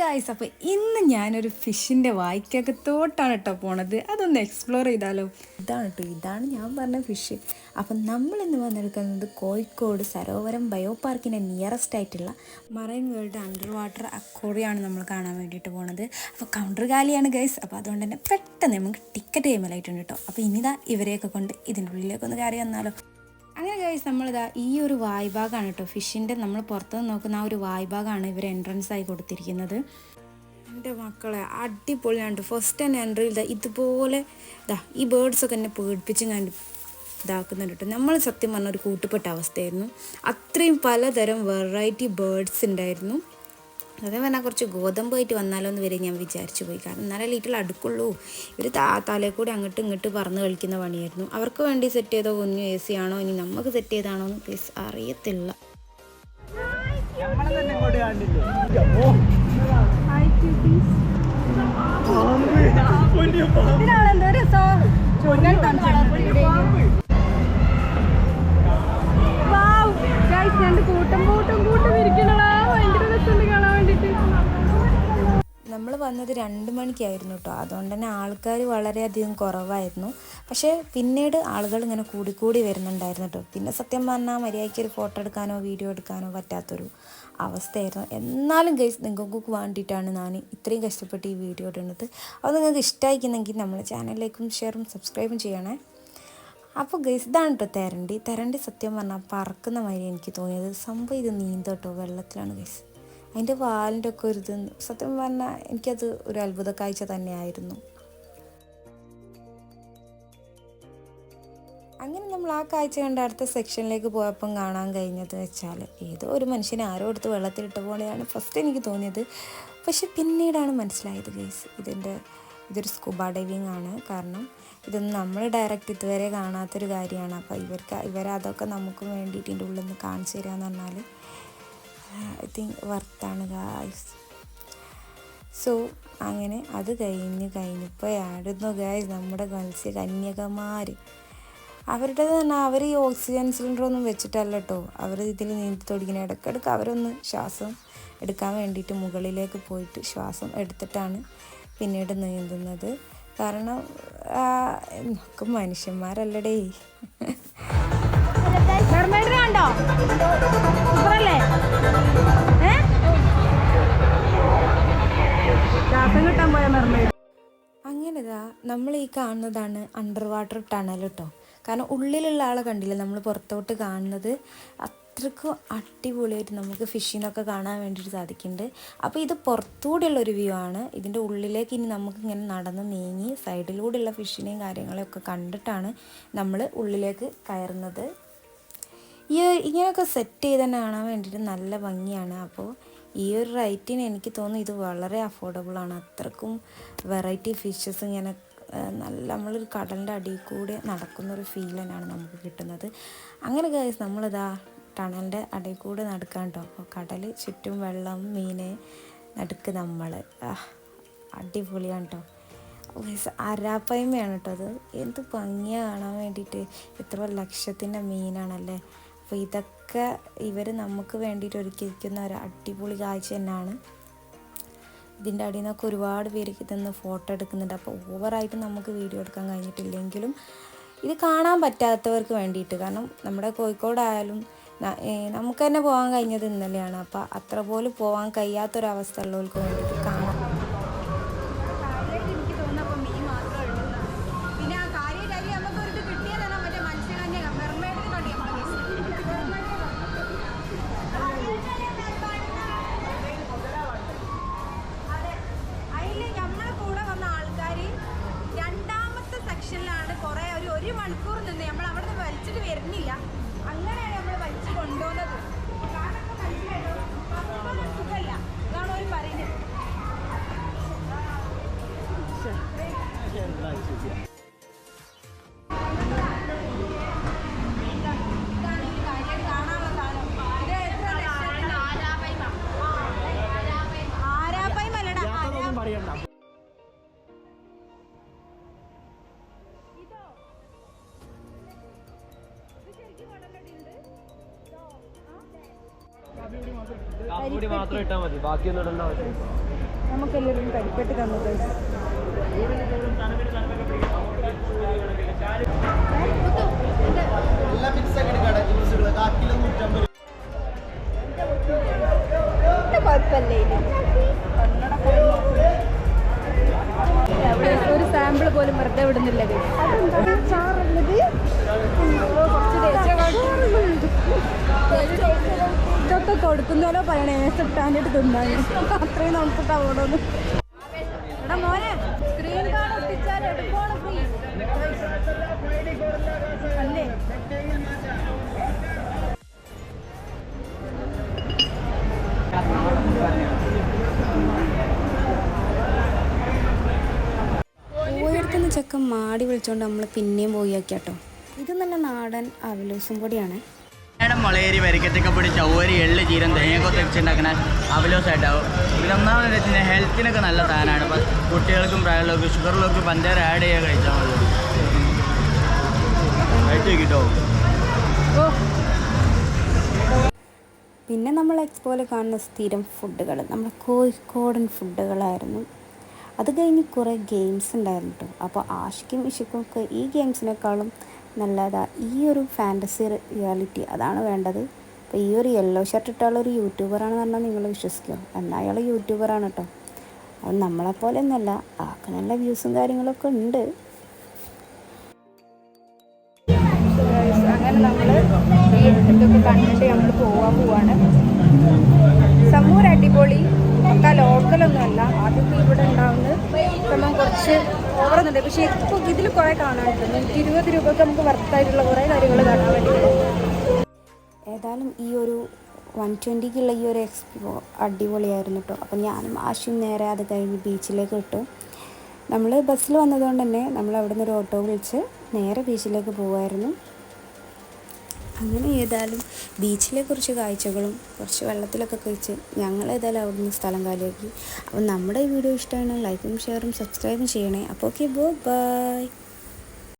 Guys അപ്പോൾ ഇന്ന് ഞാനൊരു ഫിഷിന്റെ വായിക്കകത്തോട്ടാണ് കേട്ടോ പോണത്. അതൊന്ന് എക്സ്പ്ലോർ ചെയ്താലോ? ഇതാണ് കേട്ടോ ഇതാണ് ഞാൻ പറഞ്ഞ ഫിഷ് അപ്പം നമ്മൾ ഇന്ന് വന്നെടുക്കുന്നത് കോഴിക്കോട് സരോവരം ബയോ പാർക്കിന്റെ നിയറസ്റ്റ് ആയിട്ടുള്ള മറൈൻ വേൾഡ് അണ്ടർ വാട്ടർ അക്കോറിയാണ് നമ്മൾ കാണാൻ വേണ്ടിയിട്ട് പോണത്. അപ്പോൾ കൗണ്ടർ കാലിയാണ് ഗൈസ് അപ്പോൾ അതുകൊണ്ട് തന്നെ പെട്ടെന്ന് നമുക്ക് ടിക്കറ്റ് ചെയ്യുമ്പോഴായിട്ടുണ്ട് കേട്ടോ അപ്പോൾ ഇനിതാ ഇവരെയൊക്കെ കൊണ്ട് ഇതിന്റെ ഉള്ളിലേക്കൊന്ന് കയറി വന്നാലോ. കഴിച്ച് നമ്മളിതാ ഈ ഒരു വായ്ഭാഗമാണ് കേട്ടോ ഫിഷിന്റെ നമ്മൾ പുറത്തുനിന്ന് നോക്കുന്ന ആ ഒരു വായ്ഭാഗമാണ് ഇവർ എൻട്രൻസ് ആയി കൊടുത്തിരിക്കുന്നത്. എന്റെ മക്കളെ അടിപൊളിയാണ് ഫസ്റ്റ് തന്നെ എൻട്രി ഇതാ ഇതുപോലെ ഇതാ ഈ ബേർഡ്സൊക്കെ എന്നെ പേടിപ്പിച്ചും കണ്ട് ഇതാക്കുന്നുണ്ട് കേട്ടോ നമ്മൾ സത്യം പറഞ്ഞ ഒരു കൂട്ടുപെട്ട അവസ്ഥയായിരുന്നു. അത്രയും പലതരം വെറൈറ്റി ബേർഡ്സ് ഉണ്ടായിരുന്നു. അതേ പറഞ്ഞാൽ കുറച്ച് ഗോതമ്പായിട്ട് വന്നാലോ എന്ന് വരെ ഞാൻ വിചാരിച്ചു പോയി. കാരണം എന്നാലേ വീട്ടിൽ അടുക്കുള്ളൂ. ഇവർ താ തലേ കൂടി അങ്ങോട്ടും ഇങ്ങോട്ട് പറന്ന് കളിക്കുന്ന പണിയായിരുന്നു. അവർക്ക് വേണ്ടി സെറ്റ് ചെയ്തോ ഒന്നും എ സി ആണോ ഇനി നമുക്ക് സെറ്റ് ചെയ്താണോ എന്ന് പ്ലീസ് അറിയത്തില്ല. നമ്മൾ വന്നത് രണ്ട് മണിക്കായിരുന്നു കേട്ടോ അതുകൊണ്ട് തന്നെ ആൾക്കാർ വളരെയധികം കുറവായിരുന്നു. പക്ഷേ പിന്നീട് ആളുകൾ ഇങ്ങനെ കൂടിക്കൂടി വരുന്നുണ്ടായിരുന്നു കേട്ടോ പിന്നെ സത്യം പറഞ്ഞാൽ മര്യാദയ്ക്ക് ഒരു ഫോട്ടോ എടുക്കാനോ വീഡിയോ എടുക്കാനോ പറ്റാത്തൊരു അവസ്ഥയായിരുന്നു. എന്നാലും ഗൈസ് നിങ്ങൾക്ക് വേണ്ടിയിട്ടാണ് ഞാൻ ഇത്രയും കഷ്ടപ്പെട്ട് ഈ വീഡിയോ ഇടുന്നത്. അത് നിങ്ങൾക്ക് ഇഷ്ടമായിരിക്കുന്നെങ്കിൽ നമ്മളെ ചാനലിലേക്കും ഷെയറും സബ്സ്ക്രൈബും ചെയ്യണേ. അപ്പോൾ ഗൈസ് ഇതാണ് കേട്ടോ തെരണ്ടി. തെരണ്ടി സത്യം പറഞ്ഞാൽ പറക്കുന്ന മാതിരി എനിക്ക് തോന്നിയത്. സംഭവം ഇത് നീന്തോട്ടോ വെള്ളത്തിലാണ് ഗൈസ് അതിന്റെ വാലിന്റെ ഒക്കെ ഒരു ഇത് സത്യം പറഞ്ഞാൽ എനിക്കത് ഒരു അത്ഭുത കാഴ്ച തന്നെയായിരുന്നു. അങ്ങനെ നമ്മൾ ആ കാഴ്ച കണ്ട അടുത്ത സെക്ഷനിലേക്ക് പോയപ്പം കാണാൻ കഴിഞ്ഞത് വെച്ചാൽ ഏതോ ഒരു മനുഷ്യനെ ആരോ എടുത്ത് വെള്ളത്തിലിട്ട പോലെയാണ് ഫസ്റ്റ് എനിക്ക് തോന്നിയത്. പക്ഷെ പിന്നീടാണ് മനസ്സിലായത് ഗൈസ് ഇതിന്റെ ഇതൊരു സ്കൂബ ഡൈവിങ് ആണ്. കാരണം ഇതൊന്നും നമ്മൾ ഡയറക്റ്റ് ഇതുവരെ കാണാത്തൊരു കാര്യമാണ്. അപ്പോൾ ഇവർക്ക് ഇവരതൊക്കെ നമുക്ക് വേണ്ടിയിട്ട് ഇതിന്റെ ഉള്ളിൽ നിന്ന് കാണിച്ചു തരിക എന്ന് പറഞ്ഞാൽ ഐ തിങ്ക് വർത്താണ് ഗായ്സ് സോ അങ്ങനെ അത് കഴിഞ്ഞ് കഴിഞ്ഞപ്പോഴായിരുന്നു ഗായ്സ് നമ്മുടെ മത്സ്യ കന്യകമാർ അവരുടെ തന്നെ അവർ ഈ ഓക്സിജൻ സിലിണ്ടർ ഒന്നും വെച്ചിട്ടല്ല കേട്ടോ അവർ ഇതിൽ നീന്തി തുടങ്ങിയ. ഇടയ്ക്കിടയ്ക്ക് അവരൊന്ന് ശ്വാസം എടുക്കാൻ വേണ്ടിയിട്ട് മുകളിലേക്ക് പോയിട്ട് ശ്വാസം എടുത്തിട്ടാണ് പിന്നീട് നീന്തുന്നത്. കാരണം നമുക്ക് മനുഷ്യന്മാരല്ലടേ. കണ്ടോ? നമ്മൾ ഈ കാണുന്നതാണ് അണ്ടർ വാട്ടർ ടണൽ കേട്ടോ കാരണം ഉള്ളിലുള്ള ആളെ കണ്ടില്ല? നമ്മൾ പുറത്തോട്ട് കാണുന്നത് അത്രക്കും അടിപൊളിയായിട്ട് നമുക്ക് ഫിഷിനൊക്കെ കാണാൻ വേണ്ടിയിട്ട് സാധിക്കുന്നുണ്ട്. അപ്പോൾ ഇത് പുറത്തൂടെയുള്ള ഒരു വ്യൂ ആണ്. ഇതിന്റെ ഉള്ളിലേക്ക് ഇനി നമുക്ക് ഇങ്ങനെ നടന്ന് നീങ്ങി സൈഡിലൂടെയുള്ള ഫിഷിനെയും കാര്യങ്ങളെയൊക്കെ കണ്ടിട്ടാണ് നമ്മൾ ഉള്ളിലേക്ക് കയറുന്നത്. ഈ ഇങ്ങനെയൊക്കെ സെറ്റ് ചെയ്ത് തന്നെ കാണാൻ വേണ്ടിയിട്ട് നല്ല ഭംഗിയാണ്. അപ്പോൾ ഈ ഒരു റൈറ്റിന് എനിക്ക് തോന്നുന്നു ഇത് വളരെ അഫോർഡബിൾ ആണ്. അത്രക്കും വെറൈറ്റി ഫിഷസ് ഇങ്ങനെ നല്ല നമ്മളൊരു കടലിന്റെ അടിയിൽ കൂടെ നടക്കുന്നൊരു ഫീൽ തന്നെയാണ് നമുക്ക് കിട്ടുന്നത്. അങ്ങനെ ഗൈസ് നമ്മളിതാ ടണലിന്റെ അടിയിൽ കൂടെ നടക്കാൻ കേട്ടോ അപ്പോൾ കടൽ ചുറ്റും വെള്ളം മീൻ നടുക്ക് നമ്മൾ. അടിപൊളിയാണ് കേട്ടോ അരാപ്പയ്മയാണ് കേട്ടോ അത്. എന്ത് ഭംഗിയാണ് കാണാൻ വേണ്ടിയിട്ട്. എത്ര ലക്ഷത്തിന്റെ മീനാണല്ലേ. അപ്പോൾ ഇതൊക്കെ ഇവർ നമുക്ക് വേണ്ടിയിട്ട് ഒരുക്കിയിരിക്കുന്ന ഒരു അടിപൊളി കാഴ്ച തന്നെയാണ്. ഇതിന്റെ അടിയിൽ നിന്നൊക്കെ ഒരുപാട് പേര് ഇതൊന്ന് ഫോട്ടോ എടുക്കുന്നുണ്ട്. അപ്പോൾ ഓവറായിട്ട് നമുക്ക് വീഡിയോ എടുക്കാൻ കഴിഞ്ഞിട്ടില്ലെങ്കിലും ഇത് കാണാൻ പറ്റാത്തവർക്ക് വേണ്ടിയിട്ട്. കാരണം നമ്മുടെ കോഴിക്കോടായാലും നമുക്ക് തന്നെ പോകാൻ കഴിഞ്ഞത് ഇന്നലെയാണ്. അപ്പോൾ അത്ര പോലും പോകാൻ കഴിയാത്തൊരവസ്ഥ ഉള്ളവർക്ക് വേണ്ടിയിട്ട് ഒരു മണിക്കൂർ നിന്ന് നമ്മൾ അവിടെ നിന്ന് വലിച്ചിട്ട് വരുന്നില്ല. അങ്ങനെയാണ് നമ്മൾ വലിച്ചു കൊണ്ടുപോകുന്നത്. കാരണം ഇതാണ് അവർ പറയുന്നത്. എന്താ കാപ്പിപ്പൊടി മാത്രം ഇട്ടാൽ മതി. ബാക്കിയൊന്നും ഇടേണ്ട ആവശ്യമില്ല നമുക്ക് എല്ലാവരും കരിപ്പെട്ടി തന്നത് എല്ലാം മിക്സ് ആക്കി കാക്കിലോ നൂറ്റമ്പത് ഒരു സാമ്പിൾ പോലും വെറുതെ വിടുന്നില്ല ഇതൊക്കെ കൊടുക്കുന്നല്ലോ പറയണേ? ഏസിട്ടാനിട്ട് തിന്നാൻ. അത്രയും നമുക്ക് തവണൊന്നും എടാ മോനെ മാടി വിളിച്ചോണ്ട് നമ്മൾ പിന്നെയും പോയി ആക്കിയാട്ടോ. ഇത് നല്ല നാടൻ അവലൂസും പൊടിയാണ്. മേഡം മുളയേരി വരിക്കത്തൊക്കെ പിടിച്ച ഒരു എള്ള് ചീരം തേങ്ങയൊക്കെ വെച്ചുണ്ടാക്കണ അവലോസായിട്ടാവും. ഇതൊന്നാമത് വെച്ചാൽ ഹെൽത്തിനൊക്കെ നല്ല സാധനമാണ്. ഇപ്പം കുട്ടികൾക്കും പ്രായമുള്ളവർക്കും ഷുഗറിലൊക്കെ പഞ്ചാര ആഡ് ചെയ്യാൻ കഴിച്ചാൽ മതി. കഴിച്ചു കിട്ടോ പിന്നെ നമ്മൾ എക്സ്പോയിൽ കാണുന്ന സ്ഥിരം ഫുഡുകൾ നമ്മൾ കോഴിക്കോടൻ ഫുഡുകളായിരുന്നു അത് കഴിഞ്ഞ് കുറേ ഗെയിംസ് ഉണ്ടായിരുന്നു കേട്ടോ അപ്പോൾ ആഷിക്കും ഇഷിക്കും ഒക്കെ ഈ ഗെയിംസിനേക്കാളും നല്ലതാ. ഈ ഒരു ഫാന്റസി റിയാലിറ്റി അതാണ് വേണ്ടത്. അപ്പോൾ ഈ ഒരു യെല്ലോ ഷർട്ട് ഇട്ടുള്ള ഒരു യൂട്യൂബറാണ് പറഞ്ഞാൽ നിങ്ങൾ വിശ്വസിക്കും. എന്നാൽ അയാൾ യൂട്യൂബറാണ് കേട്ടോ അത് നമ്മളെപ്പോലെ ഒന്നുമല്ല ആൾക്ക് നല്ല വ്യൂസും കാര്യങ്ങളൊക്കെ ഉണ്ട്. അങ്ങനെ നമ്മൾ കണ്ടിട്ട് നമ്മൾ പോവാൻ പോവാണ്. സമൂർ അടിപൊളി ഒക്കെ ലോക്കലൊന്നും അല്ല. ആദ്യമൊക്കെ ഇവിടെ ഉണ്ടാവുന്നത് നമ്മൾ കുറച്ച് ഓവറൊന്നുണ്ട് പക്ഷേ ഇപ്പോൾ ഇതിൽ കുറേ കാണാനുണ്ട്. നൂറ്റി ഇരുപത് രൂപക്ക് നമുക്ക് വർത്തായിട്ടുള്ള കുറേ കാര്യങ്ങൾ കാണാൻ വേണ്ടി ഏതായാലും ഈ ഒരു വൺ ട്വന്റിക്കുള്ള ഈ ഒരു എക്സ്പോ അടിപൊളിയായിരുന്നു കേട്ടോ. അപ്പം ഞാനും ആശും നേരെ അത് കഴിഞ്ഞ് ബീച്ചിലേക്ക് വിട്ടു. നമ്മൾ ബസ്സിൽ വന്നതുകൊണ്ട് തന്നെ നമ്മൾ അവിടെ നിന്ന് ഒരു ഓട്ടോ വിളിച്ച് നേരെ ബീച്ചിലേക്ക് പോകുമായിരുന്നു അങ്ങനെ ഏതായാലും ബീച്ചിലെ കുറച്ച് കാഴ്ചകളും കുറച്ച് വെള്ളത്തിലൊക്കെ കഴിച്ച് ഞങ്ങൾ ഏതായാലും അവിടെ നിന്ന് സ്ഥലം കാലിയാക്കി. അപ്പോൾ നമ്മുടെ ഈ വീഡിയോ ഇഷ്ടമാണ് ലൈക്കും ഷെയറും സബ്സ്ക്രൈബും ചെയ്യണേ. അപ്പോൾ ഓക്കെ ബോ ബൈ